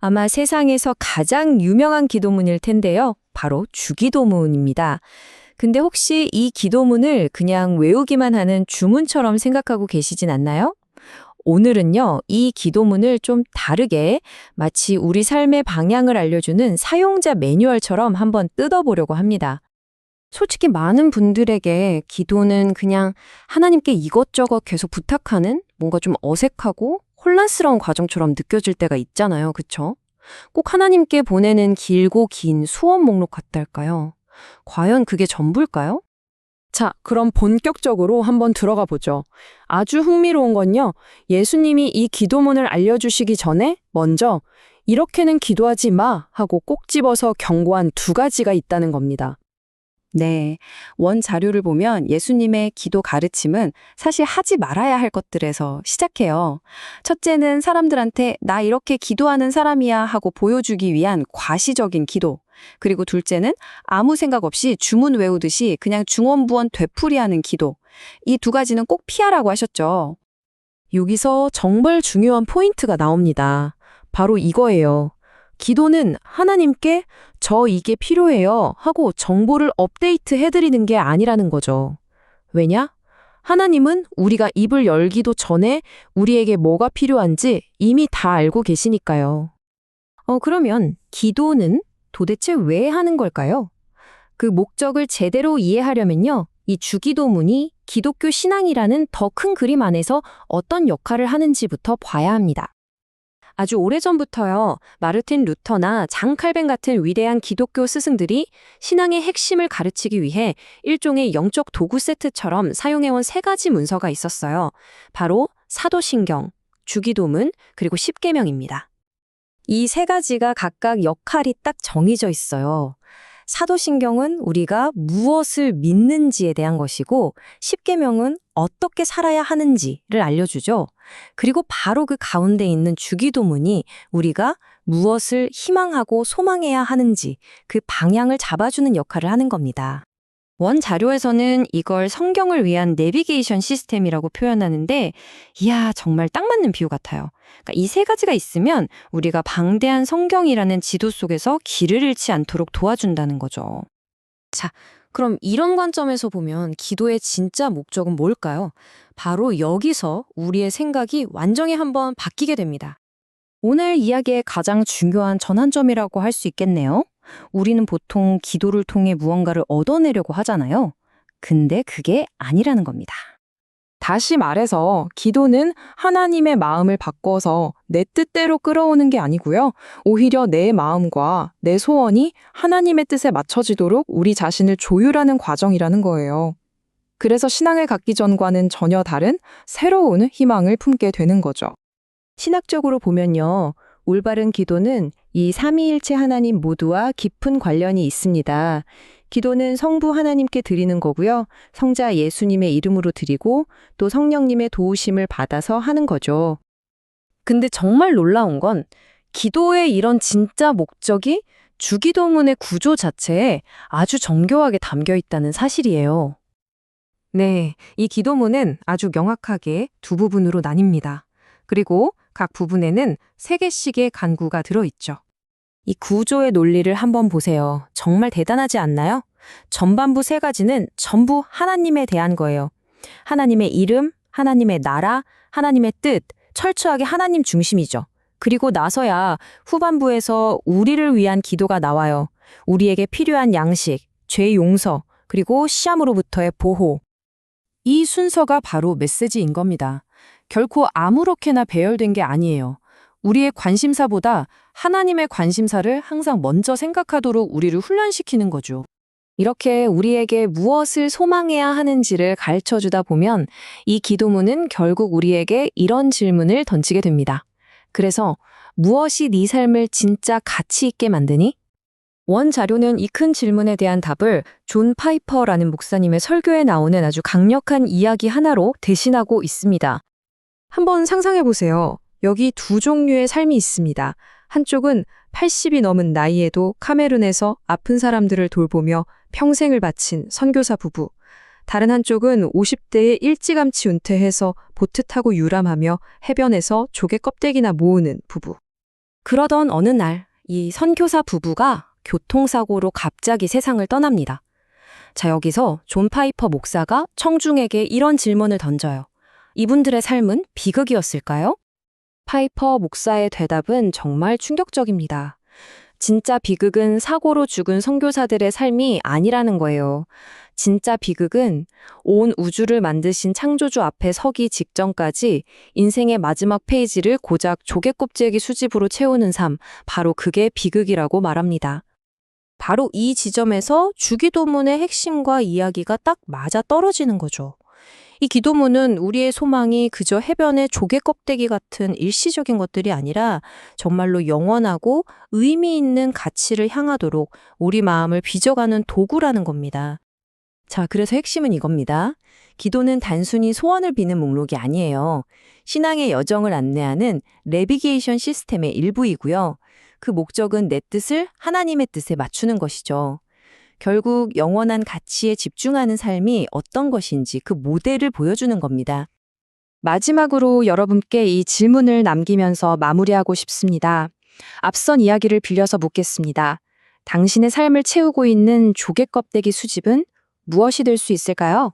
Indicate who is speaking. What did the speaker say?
Speaker 1: 아마 세상에서 가장 유명한 기도문일 텐데요. 바로 주기도문입니다. 근데 혹시 이 기도문을 그냥 외우기만 하는 주문처럼 생각하고 계시진 않나요? 오늘은요, 이 기도문을 좀 다르게 마치 우리 삶의 방향을 알려주는 사용자 매뉴얼처럼 한번 뜯어보려고 합니다.
Speaker 2: 솔직히 많은 분들에게 기도는 그냥 하나님께 이것저것 계속 부탁하는 뭔가 좀 어색하고 혼란스러운 과정처럼 느껴질 때가 있잖아요. 그쵸? 꼭 하나님께 보내는 길고 긴 수업 목록 같달까요? 과연 그게 전부일까요?
Speaker 3: 자, 그럼 본격적으로 한번 들어가 보죠. 아주 흥미로운 건요. 예수님이 이 기도문을 알려주시기 전에 먼저 이렇게는 기도하지 마 하고 꼭 집어서 경고한 두 가지가 있다는 겁니다.
Speaker 2: 네. 원 자료를 보면 예수님의 기도 가르침은 사실 하지 말아야 할 것들에서 시작해요. 첫째는 사람들한테 나 이렇게 기도하는 사람이야 하고 보여주기 위한 과시적인 기도. 그리고 둘째는 아무 생각 없이 주문 외우듯이 그냥 중원부원 되풀이하는 기도. 이 두 가지는 꼭 피하라고 하셨죠.
Speaker 3: 여기서 정말 중요한 포인트가 나옵니다. 바로 이거예요. 기도는 하나님께 저 이게 필요해요 하고 정보를 업데이트 해드리는 게 아니라는 거죠. 왜냐? 하나님은 우리가 입을 열기도 전에 우리에게 뭐가 필요한지 이미 다 알고 계시니까요.
Speaker 1: 어, 그러면 기도는 도대체 왜 하는 걸까요? 그 목적을 제대로 이해하려면요. 이 주기도문이 기독교 신앙이라는 더 큰 그림 안에서 어떤 역할을 하는지부터 봐야 합니다. 아주 오래전부터요. 마르틴 루터나 장 칼뱅 같은 위대한 기독교 스승들이 신앙의 핵심을 가르치기 위해 일종의 영적 도구 세트처럼 사용해온 세 가지 문서가 있었어요. 바로 사도신경, 주기도문, 그리고 십계명입니다. 이 세 가지가 각각 역할이 딱 정해져 있어요. 사도신경은 우리가 무엇을 믿는지에 대한 것이고 십계명은 어떻게 살아야 하는지를 알려주죠. 그리고 바로 그 가운데 있는 주기도문이 우리가 무엇을 희망하고 소망해야 하는지 그 방향을 잡아주는 역할을 하는 겁니다. 원 자료에서는 이걸 성경을 위한 내비게이션 시스템이라고 표현하는데, 이야, 정말 딱 맞는 비유 같아요. 그러니까 이 세 가지가 있으면 우리가 방대한 성경이라는 지도 속에서 길을 잃지 않도록 도와준다는 거죠. 자, 그럼 이런 관점에서 보면 기도의 진짜 목적은 뭘까요? 바로 여기서 우리의 생각이 완전히 한번 바뀌게 됩니다. 오늘 이야기의 가장 중요한 전환점이라고 할 수 있겠네요. 우리는 보통 기도를 통해 무언가를 얻어내려고 하잖아요. 근데 그게 아니라는 겁니다.
Speaker 3: 다시 말해서 기도는 하나님의 마음을 바꿔서 내 뜻대로 끌어오는 게 아니고요. 오히려 내 마음과 내 소원이 하나님의 뜻에 맞춰지도록 우리 자신을 조율하는 과정이라는 거예요. 그래서 신앙을 갖기 전과는 전혀 다른 새로운 희망을 품게 되는 거죠.
Speaker 1: 신학적으로 보면요. 올바른 기도는 이 삼위일체 하나님 모두와 깊은 관련이 있습니다. 기도는 성부 하나님께 드리는 거고요. 성자 예수님의 이름으로 드리고 또 성령님의 도우심을 받아서 하는 거죠. 근데 정말 놀라운 건 기도의 이런 진짜 목적이 주기도문의 구조 자체에 아주 정교하게 담겨 있다는 사실이에요. 네, 이 기도문은 아주 명확하게 두 부분으로 나뉩니다. 그리고 각 부분에는 세 개씩의 간구가 들어있죠. 이 구조의 논리를 한번 보세요. 정말 대단하지 않나요? 전반부 세 가지는 전부 하나님에 대한 거예요. 하나님의 이름, 하나님의 나라, 하나님의 뜻, 철저하게 하나님 중심이죠. 그리고 나서야 후반부에서 우리를 위한 기도가 나와요. 우리에게 필요한 양식, 죄 용서, 그리고 시험으로부터의 보호. 이 순서가 바로 메시지인 겁니다. 결코 아무렇게나 배열된 게 아니에요. 우리의 관심사보다 하나님의 관심사를 항상 먼저 생각하도록 우리를 훈련시키는 거죠. 이렇게 우리에게 무엇을 소망해야 하는지를 가르쳐 주다 보면 이 기도문은 결국 우리에게 이런 질문을 던지게 됩니다. 그래서 무엇이 네 삶을 진짜 가치 있게 만드니? 원 자료는 이 큰 질문에 대한 답을 존 파이퍼라는 목사님의 설교에 나오는 아주 강력한 이야기 하나로 대신하고 있습니다. 한번 상상해 보세요. 여기 두 종류의 삶이 있습니다. 한쪽은 80이 넘은 나이에도 카메룬에서 아픈 사람들을 돌보며 평생을 바친 선교사 부부. 다른 한쪽은 50대에 일찌감치 은퇴해서 보트 타고 유람하며 해변에서 조개 껍데기나 모으는 부부.
Speaker 2: 그러던 어느 날, 이 선교사 부부가 교통사고로 갑자기 세상을 떠납니다. 자, 여기서 존 파이퍼 목사가 청중에게 이런 질문을 던져요. 이분들의 삶은 비극이었을까요? 파이퍼 목사의 대답은 정말 충격적입니다. 진짜 비극은 사고로 죽은 선교사들의 삶이 아니라는 거예요. 진짜 비극은 온 우주를 만드신 창조주 앞에 서기 직전까지 인생의 마지막 페이지를 고작 조개껍질기 수집으로 채우는 삶, 바로 그게 비극이라고 말합니다.
Speaker 1: 바로 이 지점에서 주기도문의 핵심과 이야기가 딱 맞아 떨어지는 거죠. 이 기도문은 우리의 소망이 그저 해변의 조개 껍데기 같은 일시적인 것들이 아니라 정말로 영원하고 의미 있는 가치를 향하도록 우리 마음을 빚어가는 도구라는 겁니다. 자, 그래서 핵심은 이겁니다. 기도는 단순히 소원을 비는 목록이 아니에요. 신앙의 여정을 안내하는 내비게이션 시스템의 일부이고요. 그 목적은 내 뜻을 하나님의 뜻에 맞추는 것이죠. 결국 영원한 가치에 집중하는 삶이 어떤 것인지 그 모델을 보여주는 겁니다.
Speaker 2: 마지막으로 여러분께 이 질문을 남기면서 마무리하고 싶습니다. 앞선 이야기를 빌려서 묻겠습니다. 당신의 삶을 채우고 있는 조개 껍데기 수집은 무엇이 될 수 있을까요?